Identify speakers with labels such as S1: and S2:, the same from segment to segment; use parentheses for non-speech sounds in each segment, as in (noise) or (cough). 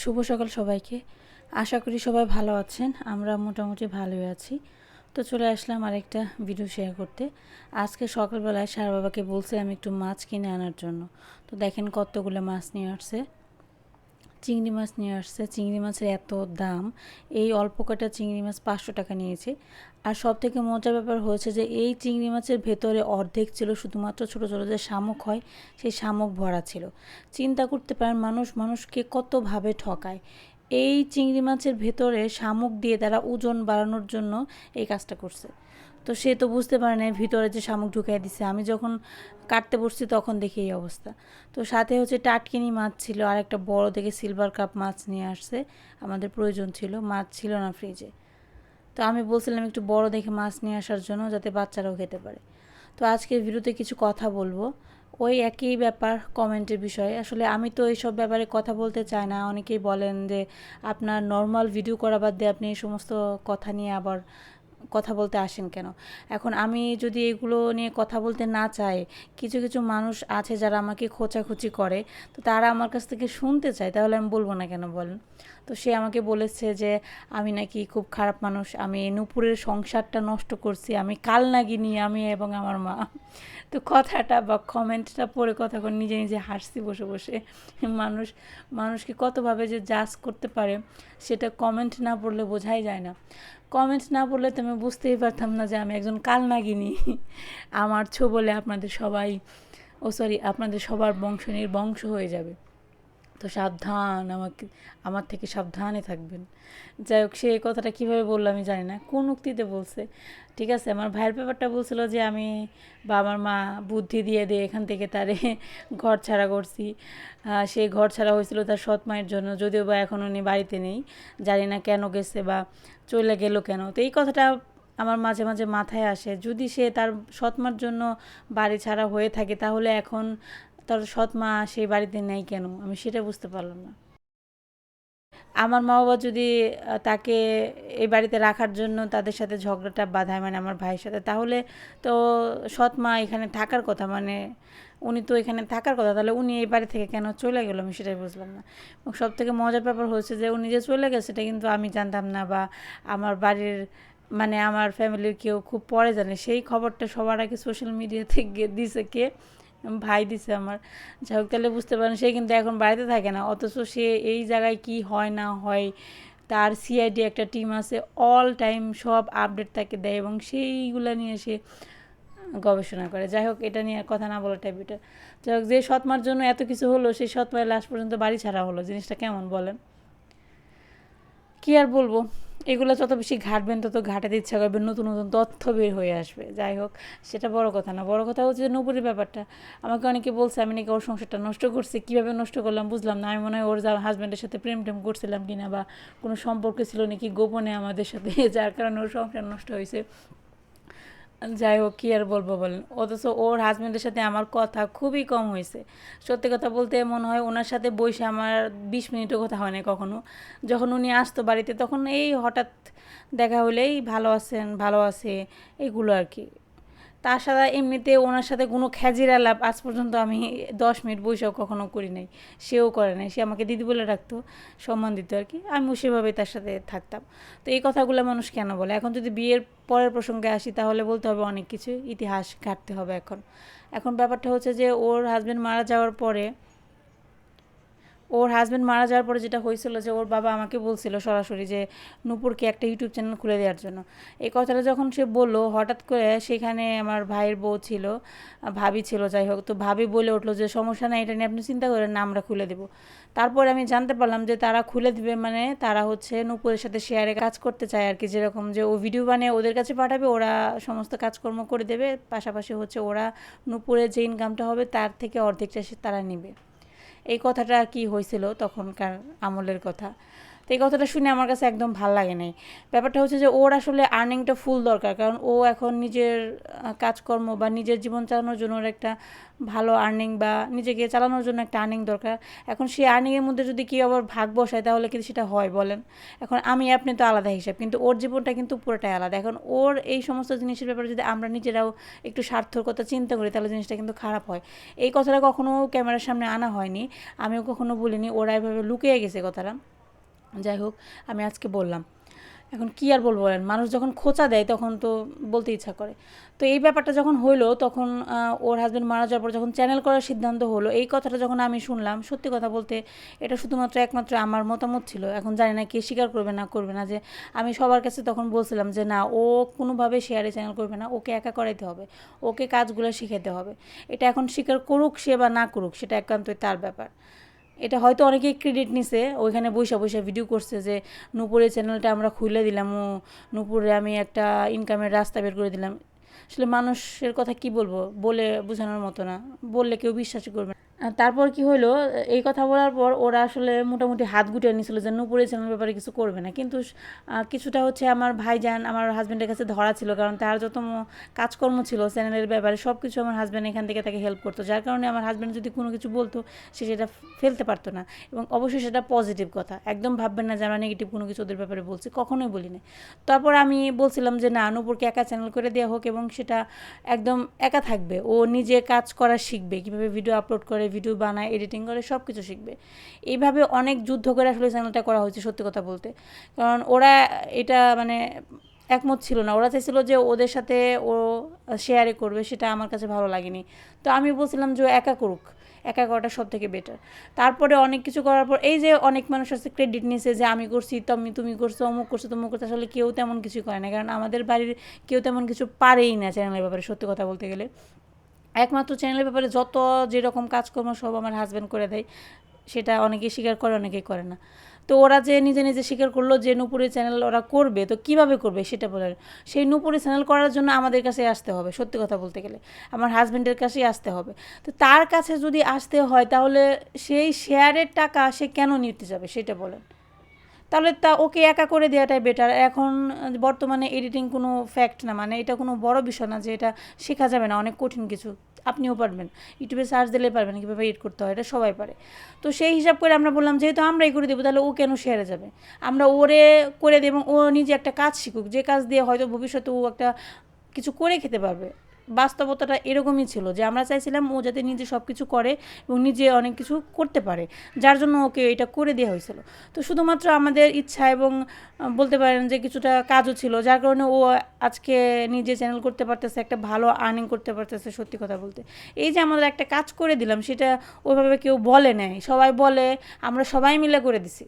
S1: শুভ সকাল সবাইকে। আশা করি সবাই ভালো আছেন, আমরা মোটামুটি ভালোই আছি। তো চলে আসলাম আরেকটা ভিডিও শেয়ার করতে। আজকে সকালবেলায় সার বাবাকে বলছে আমি একটু মাছ কিনে আনার জন্য। তো দেখেন কতগুলো মাছ নিয়ে আসছে। চিংড়ি মাছ নিয়ে আসছে। চিংড়ি মাছের এত দাম। এই অল্প কাটা চিংড়ি মাছ পাঁচশো টাকা নিয়েছে। আর সব থেকে মজার ব্যাপার হয়েছে যে, এই চিংড়ি মাছের ভেতরে অর্ধেক ছিল শুধুমাত্র ছোটো ছোটো যে শামুক হয়, সেই শামুক ভরা ছিল। চিন্তা করতে পারেন, মানুষ, মানুষকে কতভাবে ঠকায়। এই চিংড়ি মাছের ভেতরে শামুক দিয়ে তারা ওজন বাড়ানোর জন্য এই কাজটা করছে। তো সে তো বুঝতে পারে না ভিতরে যে শামুক ঢুকাই দিছে। আমি যখন কাটতে বসছি তখন দেখি এই অবস্থা। তো সাথে হচ্ছে টাটকিনি মাছ ছিল আর একটা বড় দেখে সিলভার কাপ মাছ নিয়ে আসছে। আমাদের প্রয়োজন ছিল, মাছ ছিল না ফ্রিজে তো আমি বলছিলাম একটু বড় দেখে মাছ নিয়ে আসার জন্য যাতে বাচ্চারাও খেতে পারে। তো আজকের ভিডিওতে কিছু কথা বলব। ওই একই ব্যাপার কমেন্টের বিষয়ে। আসলে আমি তো এইসব ব্যাপারে কথা বলতে চাই না। অনেকেই বলেন যে, আপনার নর্মাল ভিডিও করা বাদ দিয়ে আপনি এই সমস্ত কথা নিয়ে আবার কথা বলতে আসেন কেন? এখন আমি যদি এগুলো নিয়ে কথা বলতে না চাই, কিছু কিছু মানুষ আছে যারা আমাকে খোঁচাখুচি করে, তো তারা আমার কাছ থেকে শুনতে চায়, তাহলে আমি বলব না কেন বলেন? তো সে আমাকে বলেছে যে, আমি নাকি খুব খারাপ মানুষ, আমি নুপুরের সংসারটা নষ্ট করছি, আমি কাল নাগিনি আমি এবং আমার মা। তো কথাটা বা কমেন্টটা পড়ে কথা করে নিজে নিজে হাসছি বসে বসে। মানুষ, মানুষকে কতভাবে যে জাজ করতে পারে, সেটা কমেন্ট না পড়লে বোঝাই যায় না। কমেন্ট না পড়লে তো আমি বুঝতেই পারতাম না যে আমি একজন কাল নাগিনি আমার ছো বলে আপনাদের সবাই, ও সরি আপনাদের সবার বংশ বংশ হয়ে যাবে। তো সাবধান, আমাকে, আমার থেকে সাবধানে থাকবেন। যাই হোক, সে এই কথাটা কীভাবে বলল আমি জানি না। কোন উক্তিতে বলছে? ঠিক আছে, আমার ভাইয়ের ব্যাপারটা বলছিল যে আমি বা আমার মা বুদ্ধি দিয়ে দিয়ে এখান থেকে তারে (laughs) ঘর ছাড়া করছি। সে ঘর ছাড়া হয়েছিল তার সৎ মায়ের জন্য। যদিও বা এখন উনি বাড়িতে নেই, জানি না কেন গেছে বা চলে গেল কেন। তো এই কথাটা আমার মাঝে মাঝে মাথায় আসে। যদি সে তার সৎমার জন্য বাড়ি ছাড়া হয়ে থাকে, তাহলে এখন তার সৎ মা সেই বাড়িতে নেই কেন? আমি সেটা বুঝতে পারলাম না। আমার মা বাবা যদি তাকে এই বাড়িতে রাখার জন্য তাদের সাথে ঝগড়াটা বাঁধায় মানে আমার ভাইয়ের সাথে, তাহলে তো সৎ মা এখানে থাকার কথা মানে উনি তো এখানে থাকার কথা, তাহলে উনি এই বাড়ি থেকে কেন চলে গেলো? আমি সেটাই বুঝলাম না। এবং সব থেকে মজার ব্যাপার হচ্ছে যে, উনি যে চলে গেছে, সেটা কিন্তু আমি জানতাম না বা আমার বাড়ির মানে আমার ফ্যামিলির কেউ খুব পরে জানে। সেই খবরটা সবার আগে সোশ্যাল মিডিয়া থেকে দিছে কে? ভাই দিছে আমার। যাই হোক তাহলে বুঝতে পারেন, সে কিন্তু এখন বাড়িতে থাকে না, অথচ সে এই জায়গায় কি হয় না হয়, তার সিআইডি একটা টিম আছে অল টাইম সব আপডেট তাকে দেয় এবং সেইগুলো নিয়ে সে গবেষণা করে। যাই হোক এটা নিয়ে কথা না বলা টাইপ এটা। যাই হোক যে সৎমার জন্য এত কিছু হলো, সেই সৎমায়ের লাস্ট পর্যন্ত বাড়ি ছাড়া হলো। জিনিসটা কেমন বলেন? কি আর বলব? এগুলো যত বেশি ঘাটবেন, তত ঘাটাতে ইচ্ছা করবেন নতুন নতুন তথ্য বের হয়ে আসবে। যাই হোক, সেটা বড় কথা না। বড় কথা হচ্ছে নপুরের ব্যাপারটা। আমাকে অনেকে বলছে, আমি নাকি ওর সংসারটা নষ্ট করছি, কীভাবে নষ্ট করলাম বুঝলাম না। আমি মনে হয় ওর যা হাজব্যান্ডের সাথে প্রেম টেম করছিলাম কিনা বা কোনো সম্পর্ক ছিল নাকি গোপনে আমাদের সাথে, (laughs) যার কারণে ওর সংসার নষ্ট হয়েছে। যাই হোক, কী আর বলব বলেন। অথচ ওর হাজব্যান্ডের সাথে আমার কথা খুবই কম হয়েছে। সত্যি কথা বলতে মনে হয় ওনার সাথে বসে আমার বিশ মিনিটও কথা হয় না কখনো। যখন উনি আসতো বাড়িতে, তখন এই হঠাৎ দেখা হলেই ভালো আছেন, ভালো আছে, এগুলো আর কি। তার সাথে এমনিতে ওনার সাথে কোনো খেজির আলাপ আজ পর্যন্ত আমি দশ মিনিট বৈশাখ কখনো করি নাই। সেও করে নাই, সে আমাকে দিদি বলে রাখতো, সম্মান দিত আর কি। আমিও সেভাবেই তার সাথে থাকতাম। তো এই কথাগুলো মানুষ কেন বলে? এখন যদি বিয়ের পরের প্রসঙ্গে আসি, তাহলে বলতে হবে অনেক কিছু, ইতিহাস ঘাটতে হবে এখন। এখন ব্যাপারটা হচ্ছে যে ওর হাজব্যান্ড মারা যাওয়ার পরে ওর হাজব্যান্ড মারা যাওয়ার পরে যেটা হয়েছিল যে ওর বাবা আমাকে বলছিল সরাসরি যে, নূপুরকে একটা ইউটিউব চ্যানেল খুলে দেওয়ার জন্য। এই কথাটা যখন সে বলল, হঠাৎ করে সেখানে আমার ভাইয়ের বউ ছিল, ভাবি ছিল, যাই হোক। তো ভাবি বলে উঠল যে, সমস্যা নাই, এটা নিয়ে আপনি চিন্তা করেন না, আমরা খুলে দেবো। তারপরে আমি জানতে পারলাম যে, তারা খুলে দিবে মানে তারা হচ্ছে নূপুরের সাথে শেয়ারে কাজ করতে চায় আর কি, যেরকম যে ও ভিডিও বানিয়ে ওদের কাছে পাঠাবে, ওরা সমস্ত কাজকর্ম করে দেবে। পাশাপাশি হচ্ছে ওরা নূপুরের যে ইনকামটা হবে, তার থেকে অর্ধেকটা সে তারা নেবে। এই কথাটা কি হয়েছিল তখনকার আমলের কথা? তো এই কথাটা শুনে আমার কাছে একদম ভালো লাগে নাই। ব্যাপারটা হচ্ছে যে ওর আসলে আর্নিংটা ফুল দরকার, কারণ ও এখন নিজের কাজকর্ম বা নিজের জীবন চালানোর জন্য ওর একটা ভালো আর্নিং বা নিজেকে চালানোর জন্য একটা আর্নিং দরকার। এখন সেই আর্নিংয়ের মধ্যে যদি কেউ আবার ভাগ বসায়, তাহলে কিন্তু সেটা হয়, বলেন। এখন আমি, আপনি তো আলাদা হিসাব, কিন্তু ওর জীবনটা কিন্তু পুরোটাই আলাদা। এখন ওর এই সমস্ত জিনিসের ব্যাপারে যদি আমরা নিজেরাও একটু স্বার্থর কথা চিন্তা করি, তাহলে জিনিসটা কিন্তু খারাপ হয়। এই কথাটা কখনো ক্যামেরার সামনে আনা হয়নি, আমিও কখনো বলিনি, ওরা এভাবে লুকিয়ে গেছে কথাটা। যাই হোক, আমি আজকে বললাম। এখন কি আর বলব বলেন, মানুষ যখন খোঁচা দেয় তখন তো বলতে ইচ্ছা করে। তো এই ব্যাপারটা যখন হইল তখন ওর হাজব্যান্ড মারা যাওয়ার পর যখন চ্যানেল করার সিদ্ধান্ত হলো, এই কথাটা যখন আমি শুনলাম, সত্যি কথা বলতে এটা শুধুমাত্র একমাত্র আমার মতামত ছিল। এখন জানি না কে স্বীকার করবে না করবে না যে, আমি সবার কাছে তখন বলছিলাম যে, না, ও কোনোভাবে শেয়ারে চ্যানেল করবে না, ওকে একা করাইতে হবে, ওকে কাজগুলো শিখাতে হবে। এটা এখন স্বীকার করুক সে বা না করুক, সেটা একান্তই তার ব্যাপার। এটা হয়তো অনেকেই ক্রেডিট নিছে, ওইখানে বৈশা বৈশা ভিডিও করছে যে, নূপুরের চ্যানেলটা আমরা খুলে দিলাম, ও নূপুরে আমি একটা ইনকামের রাস্তা বের করে দিলাম। আসলে মানুষের কথা কি বলব? বলে বোঝানোর মতো না। বললে কেউ বিশ্বাস করবে না। তারপর কি হলো এই কথা বলার পর ওরা আসলে মোটামুটি হাত গুটিয়ে নিছিল যে নূপুরের চ্যানেল ব্যাপারে কিছু করবে না। কিন্তু কিছুটা হচ্ছে আমার ভাইজান আমার হাজব্যান্ডের কাছে ধরা ছিল, কারণ তার যত কাজকর্ম ছিল চ্যানেলের ব্যাপারে সব কিছু আমার হাজব্যান্ড এখান থেকে তাকে হেল্প করতো, যার কারণে আমার হাজব্যান্ড যদি কোনো কিছু বলতো, সে সেটা ফেলতে পারতো না। এবং অবশ্যই সেটা পজিটিভ কথা। একদম ভাববেন না যে, আমরা নেগেটিভ কোনো কিছু ওদের ব্যাপারে বলছি। কখনোই বলি না তারপর আমি বলছিলাম যে, না, নূপুরকে একা চ্যানেল করে দেওয়া হোক এবং সেটা একদম একা থাকবে। ও নিজে কাজ করা শিখবে, কীভাবে ভিডিও আপলোড করে ভিডিও বানায় এডিটিং করে সব কিছু শিখবে। এইভাবে অনেক যুদ্ধ করে আসলে চ্যানেলটা করা হয়েছে, সত্যি কথা বলতে। কারণ ওরা এটা মানে একমত ছিল না। ওরা চাইছিল যে ওদের সাথে ও শেয়ারে করবে, সেটা আমার কাছে ভালো লাগেনি। তো আমি বলছিলাম যে একা করুক, একা করাটা সব থেকে বেটার তারপরে অনেক কিছু করার পর, এই যে অনেক মানুষ আছে ক্রেডিট নিছে যে আমি করছি, তুমি তুমি করছ, অমুক করছ, তমুক করছ, আসলে কেউ তেমন কিছু করে না। কারণ আমাদের বাড়ির কেউ তেমন কিছু পারেই না চ্যানেলের ব্যাপারে, সত্যি কথা বলতে গেলে। একমাত্র চ্যানেলের ব্যাপারে যত যেরকম কাজকর্ম সব আমার হাজব্যান্ড করে দেয়, সেটা অনেকে স্বীকার করে অনেকেই করে না। তো ওরা যে নিজে নিজে স্বীকার করল যে নুপুরের চ্যানেল ওরা করবে, তো কীভাবে করবে সেটা বলেন সেই নুপুরের চ্যানেল করার জন্য আমাদের কাছে আসতে হবে, সত্যি কথা বলতে গেলে। আমার হাজব্যান্ডের কাছেই আসতে হবে। তো তার কাছে যদি আসতে হয়, তাহলে সেই শেয়ারের টাকা সে কেন নিতে যাবে সেটা বলেন। তাহলে তা ওকে একা করে দেওয়াটাই বেটার এখন বর্তমানে এডিটিং কোনো ফ্যাক্ট না মানে এটা কোনো বড় বিষয় না যে এটা শেখা যাবে না, অনেক কঠিন কিছু। আপনিও পারবেন। ইউটিউবে সার্চ দিলে পারবেন কীভাবে এডিট করতে হয়, এটা সবাই পারে। তো সেই হিসাব করে আমরা বললাম, যেহেতু আমরাই করে দেবো, তাহলে ও কেন শেয়ারে যাবে? আমরা ওরে করে দেব, ও নিজে একটা কাজ শিখুক। যে কাজ দিয়ে হয়তো ভবিষ্যতে ও একটা কিছু করে খেতে পারবে। বাস্তবতাটা এরকমই ছিল যে আমরা চাইছিলাম ও যাতে নিজে সব কিছু করে এবং নিজে অনেক কিছু করতে পারে, যার জন্য ওকে এটা করে দেওয়া হয়েছিল। তো শুধুমাত্র আমাদের ইচ্ছা এবং বলতে পারেন যে কিছুটা কাজও ছিল, যার কারণে ও আজকে নিজে চ্যানেল করতে পারতেছে, একটা ভালো আর্নিং করতে পারতেছে সত্যি কথা বলতে। এই যে আমাদের একটা কাজ করে দিলাম, সেটা ওইভাবে কেউ বলে নেয় সবাই বলে, আমরা সবাই মিলে করে দিছি।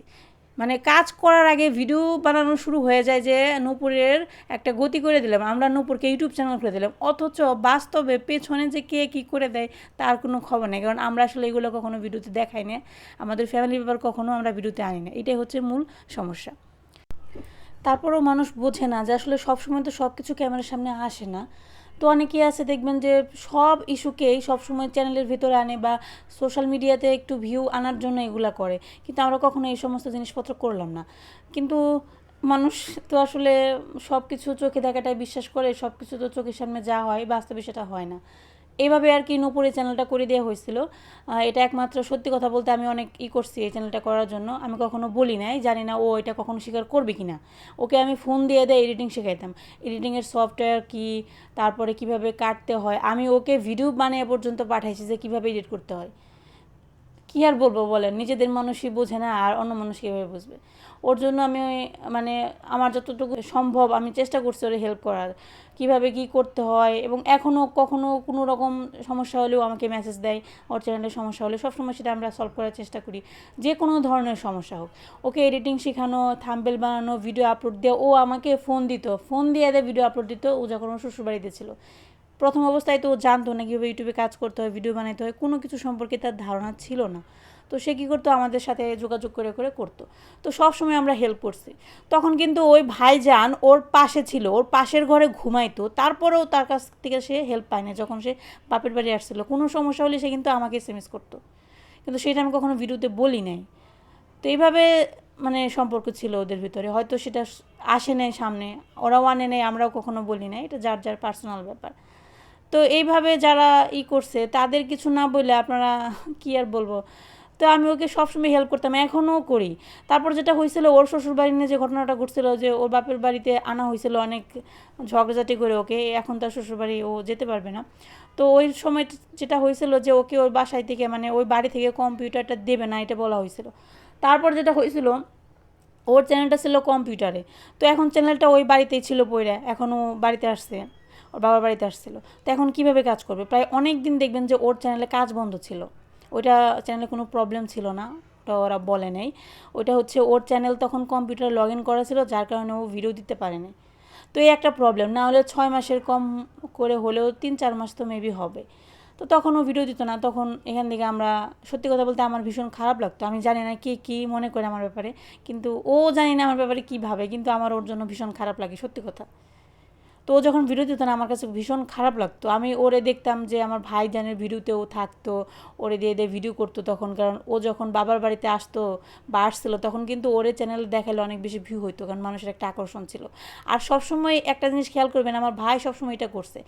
S1: মানে কাজ করার আগে ভিডিও বানানো শুরু হয়ে যায় যে নূপুরের একটা গতি করে দিলাম। আমরা নূপুরকে ইউটিউব চ্যানেল করে দিলাম। অথচ বাস্তবে পেছনে যে কে কী করে দেয় তার কোনো খবর নেই। কারণ আমরা আসলে এগুলো কখনো ভিডিওতে দেখাই না। আমাদের ফ্যামিলি ব্যাপার কখনো আমরা ভিডিওতে আনি না। এটাই হচ্ছে মূল সমস্যা। তারপরেও মানুষ বোঝে না যে আসলে সবসময় তো সব কিছু ক্যামেরার সামনে আসে না। তো অনেকেই আছে, দেখবেন যে সব ইস্যুকেই সবসময় চ্যানেলের ভিতরে আনে বা সোশ্যাল মিডিয়াতে একটু ভিউ আনার জন্য এগুলো করে। কিন্তু আমরা কখনো এই সমস্ত জিনিসপত্র করলাম না। কিন্তু মানুষ তো আসলে সব কিছু চোখে দেখাটাই বিশ্বাস করে সব কিছু তো চোখের সামনে যা হয় বাস্তবে সেটা হয় না। এইভাবে আর কি নূপুরে চ্যানেলটা করে দেওয়া হয়েছিল। এটা একমাত্র সত্যি কথা বলতে আমি অনেক ই করছি এই চ্যানেলটা করার জন্য। আমি কখনো বলি নাই, জানি না ও এটা কখনো স্বীকার করবে কি না ওকে আমি ফোন দিয়ে দেয় এডিটিং শেখাইতাম। এডিটিংয়ের সফটওয়্যার কি, তারপরে কীভাবে কাটতে হয়, আমি ওকে ভিডিও বানিয়ে পর্যন্ত পাঠাইছি যে কীভাবে এডিট করতে হয়। কি আর বলব বলেন? নিজেদের মানুষই বোঝে না আর অন্য মানুষ কীভাবে বুঝবে? ওর জন্য আমি মানে আমার যতটুকু সম্ভব আমি চেষ্টা করছি ওরে হেল্প করার। কীভাবে কি করতে হয়? এবং এখনও কখনও কোনো রকম সমস্যা হলেও আমাকে মেসেজ দেয়। ওর চ্যানেলের সমস্যা হলে সবসময় সেটা আমরা সলভ করার চেষ্টা করি। যে কোনো ধরনের সমস্যা হোক। ওকে এডিটিং শেখানো থাম্বেল বানানো ভিডিও আপলোড দিয়ে ও আমাকে ফোন দিত। ফোন দিয়ে দেয় ভিডিও আপলোড দিত। ও যখন ওর শ্বশুরবাড়িতে ছিল। প্রথম অবস্থায় তো জানতো না কীভাবে ইউটিউবে কাজ করতে হয়, ভিডিও বানাতে হয়, কোনো কিছু সম্পর্কে তার ধারণা ছিল না। তো সে কী করতো? আমাদের সাথে যোগাযোগ করে করে করতো। তো সব সময় আমরা হেল্প করছি। তখন কিন্তু ওই ভাইজান ওর পাশে ছিল, ওর পাশের ঘরে ঘুমাইতো, তারপরেও তার কাছ থেকে সে হেল্প পায় না। যখন সে বাপের বাড়ি আসছিল, কোনো সমস্যা হলে সে কিন্তু আমাকে এস এম এস করতো। কিন্তু সেটা আমি কখনো ভিডিওতে বলি নাই। তো এইভাবে মানে সম্পর্ক ছিল ওদের ভিতরে। হয়তো সেটা আসে নাই সামনে, ওরাও আনে নেই, আমরাও কখনো বলি না এটা যার যার পার্সোনাল ব্যাপার। তো এইভাবে যারা ই করছে, তাদের কিছু না বলে আপনারা কি আর বলব? তো আমি ওকে সবসময় হেল্প করতাম, এখনও করি। তারপর যেটা হয়েছিল, ওর শ্বশুর বাড়ি নিয়ে যে ঘটনাটা ঘটছিল, যে ওর বাপের বাড়িতে আনা হয়েছিল অনেক ঝগড়াঝাটি করে ওকে, এখন তার শ্বশুর বাড়ি ও যেতে পারবে না। তো ওই সময় যেটা হয়েছিল যে ওকে ওর বাসায় থেকে মানে ওই বাড়ি থেকে কম্পিউটারটা দেবে না, এটা বলা হয়েছিল। তারপর যেটা হয়েছিল, ওর চ্যানেলটা ছিল কম্পিউটারে। তো এখন চ্যানেলটা ওই বাড়িতেই ছিল পইরা এখনও বাড়িতে আসছে। ওর বাবার বাড়িতে আসছিল। তো এখন কীভাবে কাজ করবে? প্রায় অনেক দিন দেখবেন যে ওর চ্যানেলে কাজ বন্ধ ছিল। ওইটা চ্যানেলে কোনো প্রবলেম ছিল না, ওটা ওরা বলে নেই। ওইটা হচ্ছে ওর চ্যানেল তখন কম্পিউটারে লগ ইন করা ছিল, যার কারণে ও ভিডিও দিতে পারেনি। তো এই একটা প্রবলেম না হলে ছয় মাসের কম করে হলেও তিন চার মাস তো মেবি হবে। তো তখন ও ভিডিও দিত না, তখন এখান থেকে আমরা, সত্যি কথা বলতে আমার ভীষণ খারাপ লাগতো। আমি জানি না কে কী মনে করে আমার ব্যাপারে, কিন্তু ও জানি না আমার ব্যাপারে কী ভাবে, কিন্তু আমার ওর জন্য ভীষণ খারাপ লাগে, সত্যি কথা। তো ও যখন ভিডিও দিত না, আমার কাছে ভীষণ খারাপ লাগতো। আমি ওরে দেখতাম যে আমার ভাই ভাইজানের ভিডিওতেও থাকতো, ওরে দিয়ে দিয়ে ভিডিও করতো তখন। কারণ ও যখন বাবার বাড়িতে আসতো বা আসছিল, তখন কিন্তু ওরে চ্যানেলে দেখালে অনেক বেশি ভিউ হইতো, কারণ মানুষের একটা আকর্ষণ ছিল। আর সবসময় একটা জিনিস খেয়াল করবেন, আমার ভাই সবসময় এটা করছে।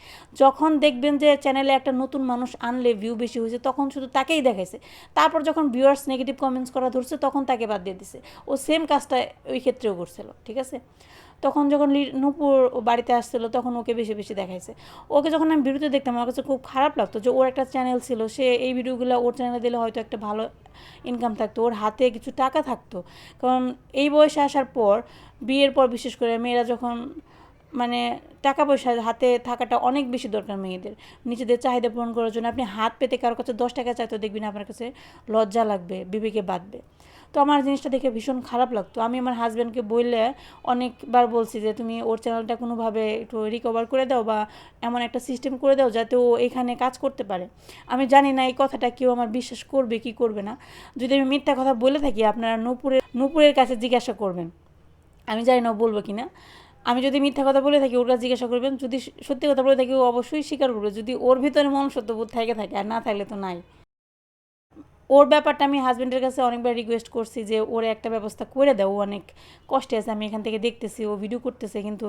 S1: যখন দেখবেন যে চ্যানেলে একটা নতুন মানুষ আনলে ভিউ বেশি হয়েছে, তখন শুধু তাকেই দেখাইছে। তারপর যখন ভিউয়ার্স নেগেটিভ কমেন্টস করা ধরছে, তখন তাকে বাদ দিয়ে দিছে। ও সেম কাজটা ওই ক্ষেত্রেও করছিল, ঠিক আছে? তখন যখন নূপুর বাড়িতে আসছিল, তখন ওকে বেশি বেশি দেখাইছে। ওকে যখন আমি ভিডিওতে দেখতাম, আমার কাছে খুব খারাপ লাগতো যে ওর একটা চ্যানেল ছিল, সে এই ভিডিওগুলো ওর চ্যানেলে দিলে হয়তো একটা ভালো ইনকাম থাকতো, ওর হাতে কিছু টাকা থাকতো। কারণ এই বয়সে আসার পর, বিয়ের পর বিশেষ করে মেয়েরা যখন মানে টাকা পয়সা হাতে থাকাটা অনেক বেশি দরকার মেয়েদের। নিজেদের চাহিদা পূরণ করার জন্য আপনি হাত পেতে কারোর কাছে দশ টাকা চাইতে দেখবেন আপনার কাছে লজ্জা লাগবে, বিবেকে বাঁধবে। তো আমার জিনিসটা দেখে ভীষণ খারাপ লাগতো। আমি আমার হাজব্যান্ডকে বললে অনেকবার বলছি যে, তুমি ওর চ্যানেলটা কোনোভাবে একটু রিকভার করে দাও বা এমন একটা সিস্টেম করে দাও যাতে ও এখানে কাজ করতে পারে। আমি জানি না এই কথাটা কেউ আমার বিশ্বাস করবে কি করবে না। যদি আমি মিথ্যা কথা বলে থাকি, আপনারা নূপুরের নূপুরের কাছে জিজ্ঞাসা করবেন। আমি জানি না বলব কি না। আমি যদি মিথ্যা কথা বলে থাকি, ওর কাছে জিজ্ঞাসা করবেন। যদি সত্যি কথা বলে থাকি, ও অবশ্যই স্বীকার করবে। যদি ওর ভিতরে মনুষ্যত্ববোধ থেকে, থাকে, আর না থাকলে তো নাই। ওর ব্যাপারটা আমি হাজব্যান্ডের কাছে অনেকবার রিকোয়েস্ট করছি যে, ওর একটা ব্যবস্থা করে দাও অনেক কষ্টে আছে, আমি এখান থেকে দেখতেছি, ও ভিডিও করতেছে, কিন্তু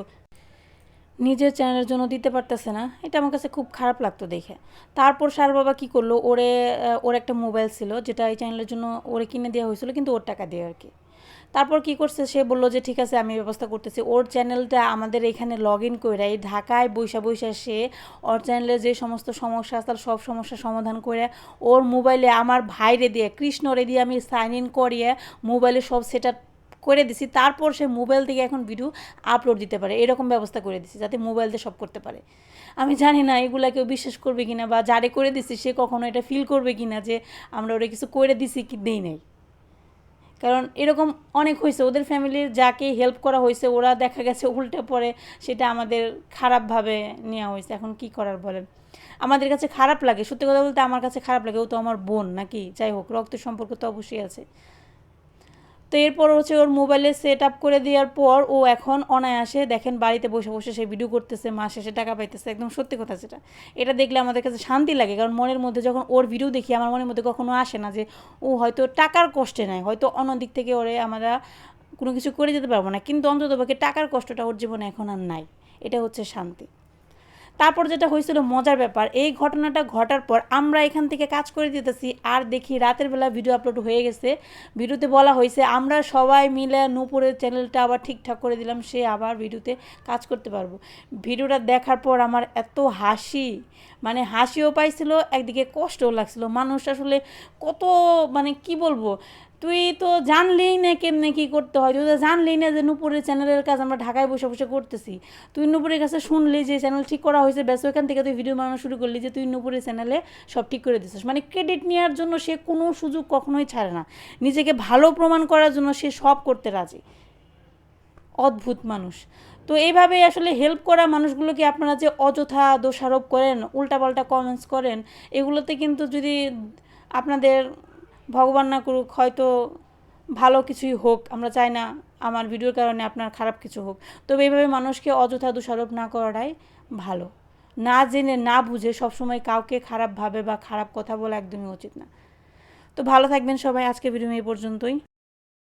S1: নিজের চ্যানেলের জন্য দিতে পারতেছে না। এটা আমার কাছে খুব খারাপ লাগতো দেখে। তারপর সার বাবা কী করল, ওরে ওর একটা মোবাইল ছিল, যেটা এই চ্যানেলের জন্য ওরে কিনে দেওয়া হয়েছিল, কিন্তু ওর টাকা দিয়ে আর কি। তারপর কি করছে? সে বলল যে, ঠিক আছে, আমি ব্যবস্থা করতেছি। ওর চ্যানেলটা আমাদের এখানে লগ ইন করে এই ঢাকায় বৈশা বৈশা সে ওর চ্যানেলে যে সমস্ত সমস্যা আছে, তার সব সমস্যার সমাধান করে ওর মোবাইলে আমার ভাইরে দিয়ে, কৃষ্ণরে দিয়ে আমি সাইন ইন করিয়ে মোবাইলে সব সেট করে দিছি। তারপর সে মোবাইল থেকে এখন ভিডিও আপলোড দিতে পারে। এরকম ব্যবস্থা করে দিছি যাতে মোবাইল দিয়ে সব করতে পারে। আমি জানি না এগুলা কেউ বিশ্বাস করবে কিনা বা যারে করে দিছি, সে কখনো এটা ফিল করবে কিনা যে আমরা ওরা কিছু করে দিছি কি দেই নাই। কারণ এরকম অনেক হয়েছে। ওদের ফ্যামিলির যাকে হেল্প করা হয়েছে, ওরা দেখা গেছে উল্টে পড়ে, সেটা আমাদের খারাপভাবে নেওয়া হয়েছে। এখন কি করার বলেন? আমাদের কাছে খারাপ লাগে। সত্যি কথা বলতে আমার কাছে খারাপ লাগে। ও তো আমার বোন নাকি? যাই হোক, রক্ত সম্পর্ক তো অবশ্যই আছে। তো এরপর হচ্ছে ওর মোবাইলে সেট আপ করে দেওয়ার পর ও এখন অনায়াসে দেখেন বাড়িতে বসে বসে সে ভিডিও করতেছে মাস শেষে টাকা পাইতেছে। একদম সত্যি কথা যেটা। এটা দেখলে আমাদের কাছে শান্তি লাগে, কারণ মনের মধ্যে যখন ওর ভিডিও দেখি, আমার মনের মধ্যে কখনো আসে না যে, ও হয়তো টাকার কষ্টে নেয় হয়তো অন্য দিক থেকে ওরে আমরা কোনো কিছু করে যেতে পারব না। কিন্তু অন্তত পক্ষে টাকার কষ্টটা ওর জীবনে এখন আর নাই। এটা হচ্ছে শান্তি। তারপর যেটা হয়েছিল মজার ব্যাপার, এই ঘটনাটা ঘটার পর আমরা এখান থেকে কাজ করে দিতেছি। আর দেখি রাতের বেলা ভিডিও আপলোড হয়ে গেছে। ভিডিওতে বলা হয়েছে, আমরা সবাই মিলে নূপুরের চ্যানেলটা আবার ঠিকঠাক করে দিলাম, সে আবার ভিডিওতে কাজ করতে পারব। ভিডিওটা দেখার পর আমার এত হাসি মানে হাসিও পাইছিল, একদিকে কষ্টও লাগছিল। মানুষ আসলে কত মানে কি বলব তুই তো জানলেই না কেমনে কী করতে হয়। তুই তো জানলেই না যে নুপুরের চ্যানেলের কাজ আমরা ঢাকায় বসে বসে করতেছি। তুই নুপুরের কাছে শুনলি যে চ্যানেল ঠিক করা হয়েছে, ব্যাস ওইখান থেকে তুই ভিডিও বানানো শুরু করলি যে তুই নুপুরের চ্যানেলে সব ঠিক করে দিছিস। মানে ক্রেডিট নেওয়ার জন্য সে কোনো সুযোগ কখনোই ছাড়ে না। নিজেকে ভালো প্রমাণ করার জন্য সে সব করতে রাজি। অদ্ভুত মানুষ। তো এইভাবে আসলে হেল্প করা মানুষগুলোকে আপনারা যে অযথা দোষারোপ করেন, উল্টাপাল্টা কমেন্টস করেন, এগুলোতে কিন্তু যদি আপনাদের ভগবান না করুক, হয়তো ভালো কিছুই হোক, আমরা চাই না আমার ভিডিওর কারণে আপনার খারাপ কিছু হোক। তবে এইভাবে মানুষকে অযথা দোষারোপ না করাটাই ভালো। না জেনে, না বুঝে সবসময় কাউকে খারাপভাবে বা খারাপ কথা বলা একদমই উচিত না। তো ভালো থাকবেন সবাই আজকে ভিডিও এই পর্যন্তই।